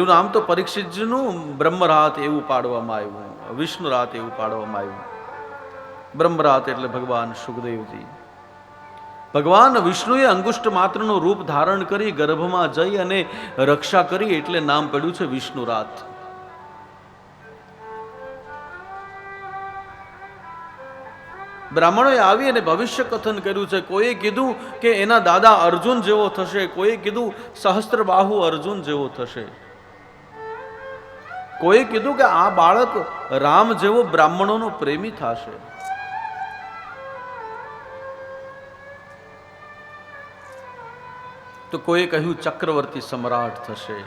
પેલું નામ તો પરીક્ષિતજીનું બ્રહ્મરાત એવું પાડવામાં આવ્યું. વિષ્ણુરાત એવું પાડવામાં આવ્યું. બ્રહ્મરાત એટલે ભગવાન સુખદેવજી. ભગવાન વિષ્ણુએ અંગુષ્ટ માત્રનું રૂપ ધારણ કરી ગર્ભમાં જઈ અને રક્ષા કરી એટલે નામ પડ્યું છે વિષ્ણુરાત. બ્રાહ્મણોએ આવી અને ભવિષ્ય કથન કર્યું છે. કોઈએ કીધું કે એના દાદા અર્જુન જેવો થશે, કોઈએ કીધું સહસ્ત્રબાહુ અર્જુન જેવો થશે. કોઈએ કીધું કે આ બાળક રામ જેવો બ્રાહ્મણોનો પ્રેમી થશે. તો કોઈએ કહ્યું, ચક્રવર્તી સમ્રાટ થશે.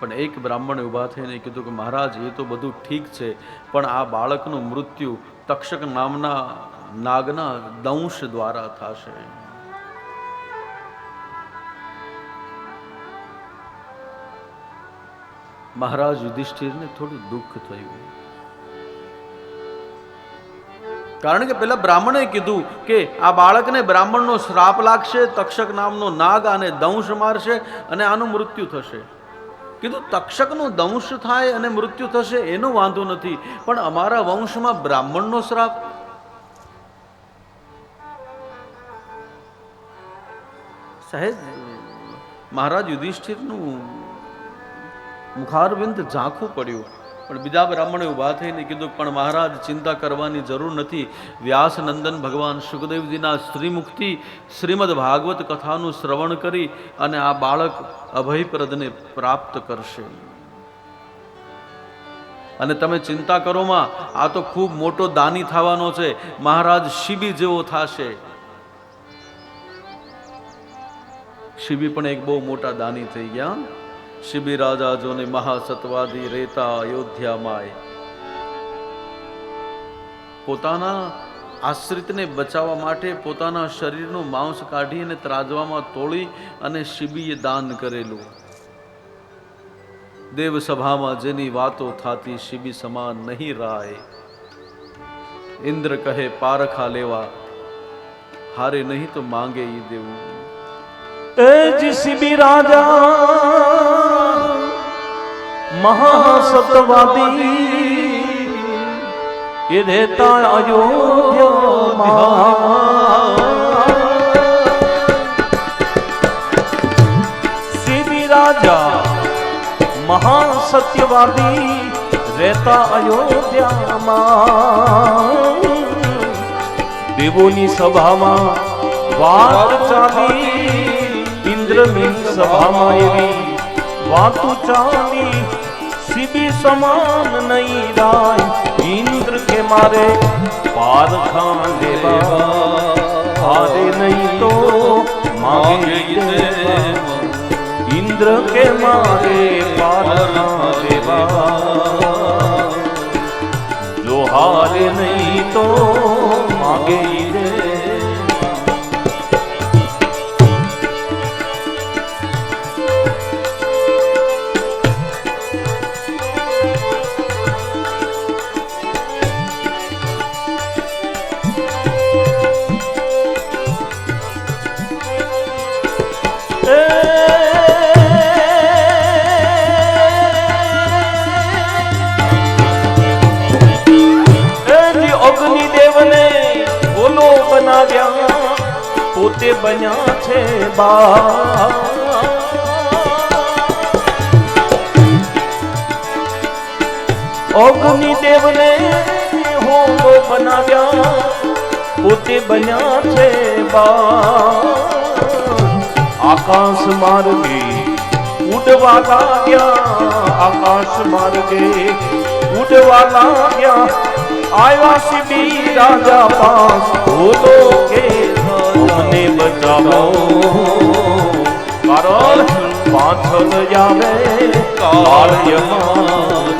પણ એક બ્રાહ્મણે ઊભા થઈને કીધું કે, મહારાજ, એ તો બધું ઠીક છે, પણ આ બાળકનું મૃત્યુ તક્ષક નામના નાગના દંશ દ્વારા થશે. મહારાજ યુધિષ્ઠિરને થોડું દુઃખ થયું. કારણ કે પેલા બ્રાહ્મણે કીધું કે આ બાળકને બ્રાહ્મણનો શ્રાપ લાગશે, તક્ષક નામનો નાગ આને દંશ મારશે અને આનું મૃત્યુ થશે. કીધું, તક્ષકનો દંશ થાય અને મૃત્યુ થશે એનો વાંધો નથી, પણ અમારા વંશમાં બ્રાહ્મણનો શ્રાપ સાહેબ મહારાજ યુધિષ્ઠિરનું મુખારવિંદ ઝાંખું પડ્યું. પણ બીજા બ્રાહ્મણે ઊભા થઈને કીધું પણ મહારાજ, ચિંતા કરવાની જરૂર નથી. વ્યાસનંદન ભગવાન સુખદેવજીના શ્રીમુક્તિ શ્રીમદ ભાગવત કથાનું શ્રવણ કરી અને આ બાળક અભયપ્રદને પ્રાપ્ત કરશે. અને તમે ચિંતા કરોમાં આ તો ખૂબ મોટો દાની થવાનો છે. મહારાજ શિબી જેવો થશે. શિબી પણ એક બહુ મોટા દાની થઈ ગયા. શિબી રાજા જોને મહાસતવાદી રેતા અયોધ્યામાં પોતાના આશ્રિતને બચાવવા માટે પોતાના શરીરનું માંસ કાઢી અને ત્રાજવામાં તોડી અને શિબીએ દાન કરેલું. દેવ સભામાં જેની વાતો થાતી શિબી સમાન નહીં રાય. ઇન્દ્ર કહે, પારખા લેવા. હારે નહીં તો માંગે ઈ દેવું. એ શિબી રાજા મહાસતવાદી એ રહેતા અયોધ્યામાં રાજા, મહાસત્યવાદી, રહેતા અયોધ્યામાં દેવોની સભામાં વાત ચાલી, ઇન્દ્રની સભામાં એવી વાતો ચાલી. સીબી સમાન નહીં રાય ઇન્દ્ર કે મારે પારખા લેવા હારે નહીં તો માંગે દેવા ઇન્દ્ર કે મારે પારખા પોતે બન્યા છે બા. અગ્નિદેવને હોમો બનાવ્યા, પોતે બન્યા છે બા. આકાશ માર્ગે ઉડવા લાગ્યા, આકાશ માર્ગે ઉડવા લાગ્યા. આવ્યા સીબી રાજા પાસ બોલો કે મને બચાવો. કારણ પાછળ આવે કાળયમાં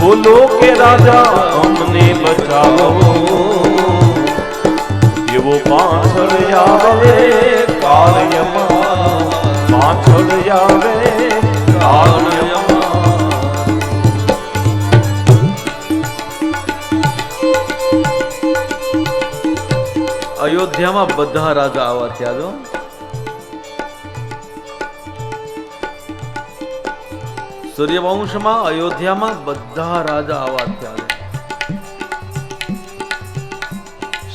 બોલો કે રાજા અમને બચાવો. એવો પાછળ આવે કાર્યમાં પાછળ આવે કાળયમાં અયોધ્યામાં બધા રાજા આવા થયા જો સૂર્યવંશમાં, અયોધ્યામાં બધા રાજા આવા થયા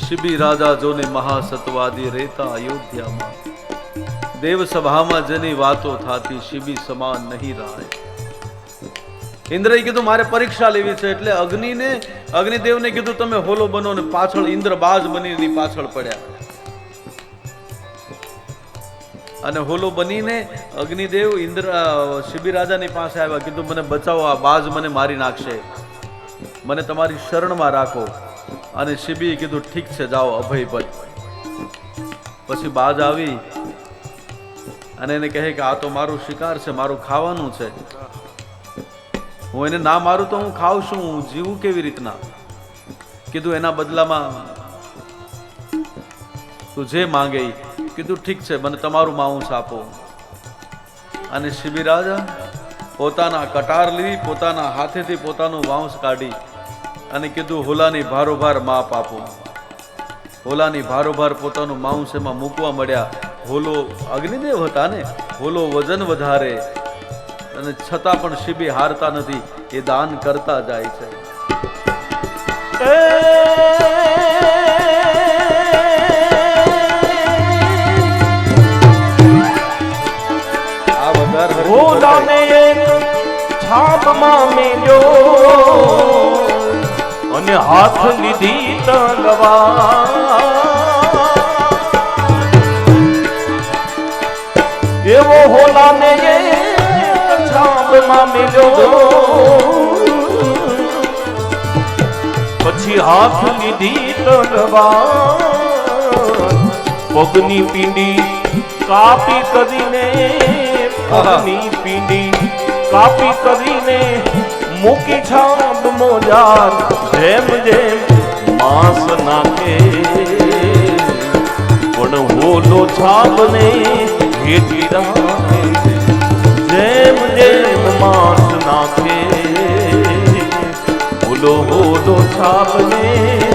શિબી રાજા જોને મહાસત્વાદી રહેતા અયોધ્યામાં. દેવસભામાં જેની વાતો થતી શિબી સમાન નહીં રહે. ઇન્દ્રએ કીધું, મારે પરીક્ષા લેવી છે એટલે અગ્નિને અગ્નિદેવને કીધું, તમે હોલો બનો ને પાછળ ઇન્દ્ર બાજ બનીને પાછળ પડ્યા. અને હોલો બનીને અગ્નિદેવ ઇન્દ્ર શિબિરાજાની પાસે આવ્યા, કીધું, મને બચાવો, આ બાજ મને મારી નાખશે. મને તમારી શરણમાં રાખો. અને શિબી કીધું, ઠીક છે, જાઓ, અભય પદ. પછી બાજ આવી અને એને કહે કે, આ તો મારું શિકાર છે, મારું ખાવાનું છે. હું એને ના મારું તો હું ખાઉં છું, હું જીવું કેવી રીતના? કીધું એના બદલામાં, તું જે માંગે કીધું, ઠીક છે, મને તમારું માઉસ આપો. અને શિબી પોતાના કટાર લીધી, પોતાના હાથેથી પોતાનું વાંસ કાઢી અને કીધું, હોલાની ભારોભાર માપ આપો. હોલાની ભારોભાર પોતાનું માઉસ એમાં મૂકવા મળ્યા. હોલો અગ્નિદેવ હતા ને? હોલો વજન વધારે. અને છતાં પણ શિબી હારતા નથી એ દાન કરતા જાય છે. અને હાથ લીધી તલવાર. એવો હોલાને એક છાપમાં મેલ્યો. પછી હાથ લીધી તલવાર. પગની પીંડી કાપી કરીને પગની પીંડી કાપી કરીને મૂકી છાપ મોજાર. જેમ જેમ માંસ નાખે. પણ હોલો હેઠી રાખે. જેમ જેમ માસ નાખે ભૂલો હોલો છાપને